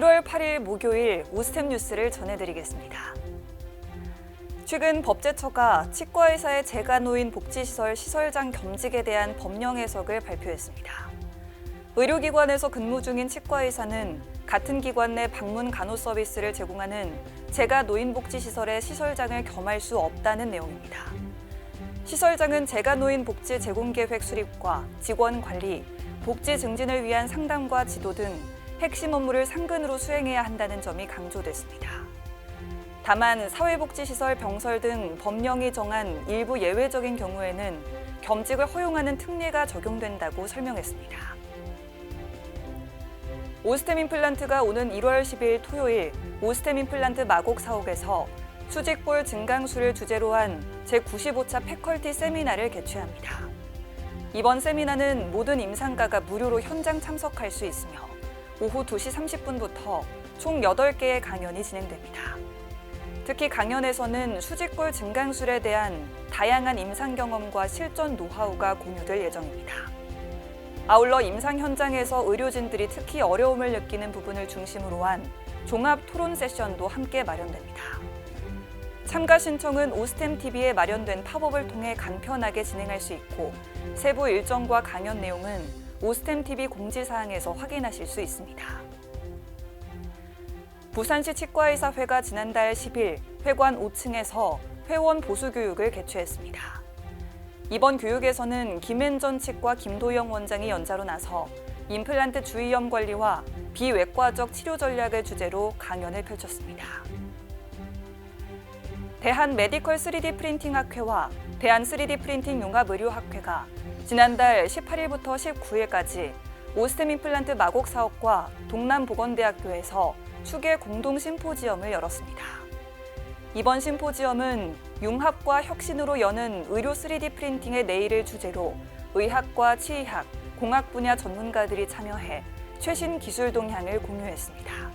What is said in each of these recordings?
1월 8일 목요일 오스템 뉴스를 전해드리겠습니다. 최근 법제처가 치과의사의 재가노인 복지시설 시설장 겸직에 대한 법령 해석을 발표했습니다. 의료기관에서 근무 중인 치과의사는 같은 기관 내 방문 간호 서비스를 제공하는 재가 노인 복지시설의 시설장을 겸할 수 없다는 내용입니다. 시설장은 재가 노인 복지 제공 계획 수립과 직원 관리, 복지 증진을 위한 상담과 지도 등 핵심 업무를 상근으로 수행해야 한다는 점이 강조됐습니다. 다만 사회복지시설 병설 등 법령이 정한 일부 예외적인 경우에는 겸직을 허용하는 특례가 적용된다고 설명했습니다. 오스템 임플란트가 오는 1월 10일 토요일 오스템 임플란트 마곡 사옥에서 수직볼 증강수를 주제로 한 제95차 패컬티 세미나를 개최합니다. 이번 세미나는 모든 임상가가 무료로 현장 참석할 수 있으며 오후 2시 30분부터 총 8개의 강연이 진행됩니다. 특히 강연에서는 수직골 증강술에 대한 다양한 임상 경험과 실전 노하우가 공유될 예정입니다. 아울러 임상 현장에서 의료진들이 특히 어려움을 느끼는 부분을 중심으로 한 종합 토론 세션도 함께 마련됩니다. 참가 신청은 오스템 TV에 마련된 팝업을 통해 간편하게 진행할 수 있고 세부 일정과 강연 내용은 오스템 TV 공지사항에서 확인하실 수 있습니다. 부산시 치과의사회가 지난달 10일 회관 5층에서 회원 보수 교육을 개최했습니다. 이번 교육에서는 김앤전 치과 김도영 원장이 연자로 나서 임플란트 주의염 관리와 비외과적 치료 전략을 주제로 강연을 펼쳤습니다. 대한 메디컬 3D 프린팅 학회와 대한 3D 프린팅 융합 의료 학회가 지난달 18일부터 19일까지 오스템 임플란트 마곡 사업과 동남보건대학교에서 축의 공동 심포지엄을 열었습니다. 이번 심포지엄은 융합과 혁신으로 여는 의료 3D 프린팅의 내일을 주제로 의학과 치의학, 공학 분야 전문가들이 참여해 최신 기술 동향을 공유했습니다.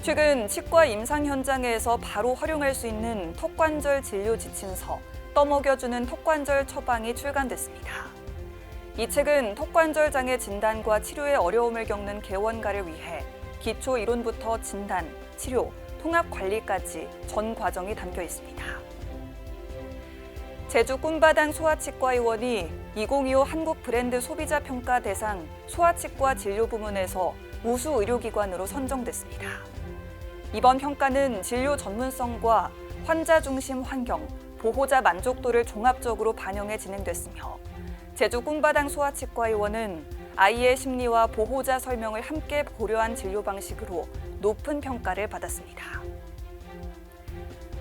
최근 치과 임상 현장에서 바로 활용할 수 있는 턱관절 진료 지침서 떠먹여주는 턱관절 처방이 출간됐습니다. 이 책은 턱관절 장애 진단과 치료에 어려움을 겪는 개원가를 위해 기초 이론부터 진단, 치료, 통합 관리까지 전 과정이 담겨 있습니다. 제주 꿈바당 소아치과 의원이 2025 한국 브랜드 소비자 평가 대상 소아치과 진료 부문에서 우수 의료기관으로 선정됐습니다. 이번 평가는 진료 전문성과 환자 중심 환경, 보호자 만족도를 종합적으로 반영해 진행됐으며 제주 꿈바당 소아치과 의원은 아이의 심리와 보호자 설명을 함께 고려한 진료 방식으로 높은 평가를 받았습니다.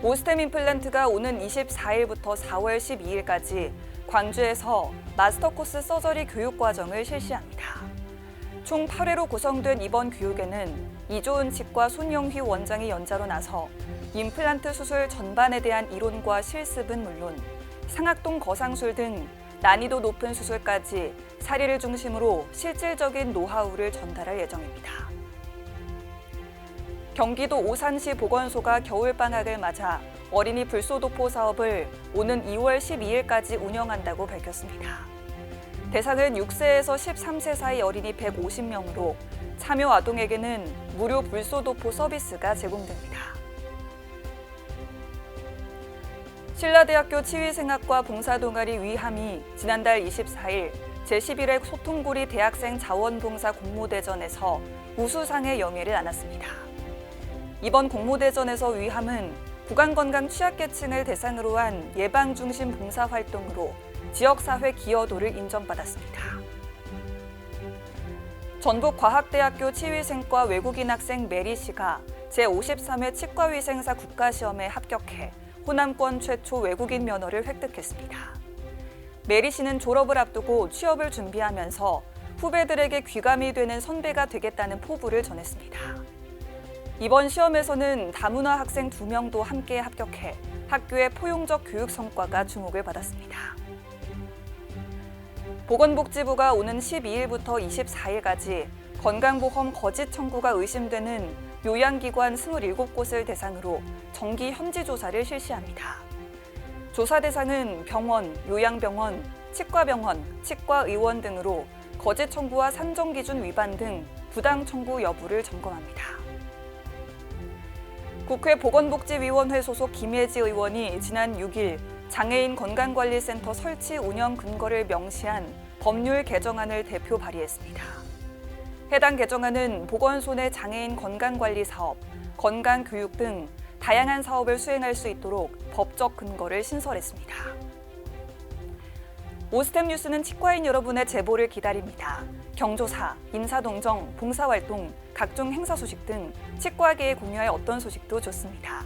오스템 임플란트가 오는 24일부터 4월 12일까지 광주에서 마스터 코스 서저리 교육 과정을 실시합니다. 총 8회로 구성된 이번 교육에는 이조은 치과 손영휘 원장이 연자로 나서 임플란트 수술 전반에 대한 이론과 실습은 물론 상악동 거상술 등 난이도 높은 수술까지 사례를 중심으로 실질적인 노하우를 전달할 예정입니다. 경기도 오산시 보건소가 겨울방학을 맞아 어린이 불소도포 사업을 오는 2월 12일까지 운영한다고 밝혔습니다. 대상은 6세에서 13세 사이 어린이 150명으로 참여 아동에게는 무료 불소도포 서비스가 제공됩니다. 신라대학교 치위생학과 봉사동아리 위함이 지난달 24일 제11회 소통고리 대학생 자원봉사 공모대전에서 우수상의 영예를 안았습니다. 이번 공모대전에서 위함은 구강건강 취약계층을 대상으로 한 예방중심 봉사활동으로 지역사회 기여도를 인정받았습니다. 전북과학대학교 치위생과 외국인 학생 메리 씨가 제53회 치과위생사 국가시험에 합격해 호남권 최초 외국인 면허를 획득했습니다. 메리 씨는 졸업을 앞두고 취업을 준비하면서 후배들에게 귀감이 되는 선배가 되겠다는 포부를 전했습니다. 이번 시험에서는 다문화 학생 두 명도 함께 합격해 학교의 포용적 교육 성과가 주목을 받았습니다. 보건복지부가 오는 12일부터 24일까지 건강보험 거짓 청구가 의심되는 요양기관 27곳을 대상으로 정기 현지 조사를 실시합니다. 조사 대상은 병원, 요양병원, 치과병원, 치과의원 등으로 거짓 청구와 산정 기준 위반 등 부당 청구 여부를 점검합니다. 국회 보건복지위원회 소속 김예지 의원이 지난 6일 장애인 건강관리센터 설치 운영 근거를 명시한 법률 개정안을 대표 발의했습니다. 해당 개정안은 보건소 내 장애인 건강관리 사업, 건강교육 등 다양한 사업을 수행할 수 있도록 법적 근거를 신설했습니다. 오스템 뉴스는 치과인 여러분의 제보를 기다립니다. 경조사, 인사동정, 봉사활동, 각종 행사 소식 등 치과계에 공유할 어떤 소식도 좋습니다.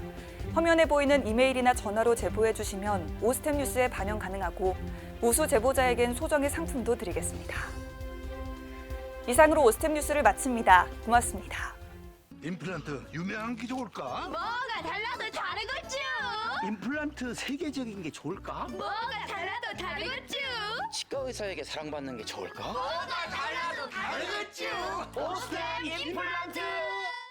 화면에 보이는 이메일이나 전화로 제보해 주시면 오스템 뉴스에 반영 가능하고 우수 제보자에겐 소정의 상품도 드리겠습니다. 이상으로 오스템 뉴스를 마칩니다. 고맙습니다. 임플란트 유명한 게 좋을까? 뭐가 달라도 다르겠죠. 임플란트 세계적인 게 좋을까? 뭐가 달라도 다르겠죠. 치과 의사에게 사랑받는 게 좋을까? 뭐가 달라도 다르겠죠. 오스템 임플란트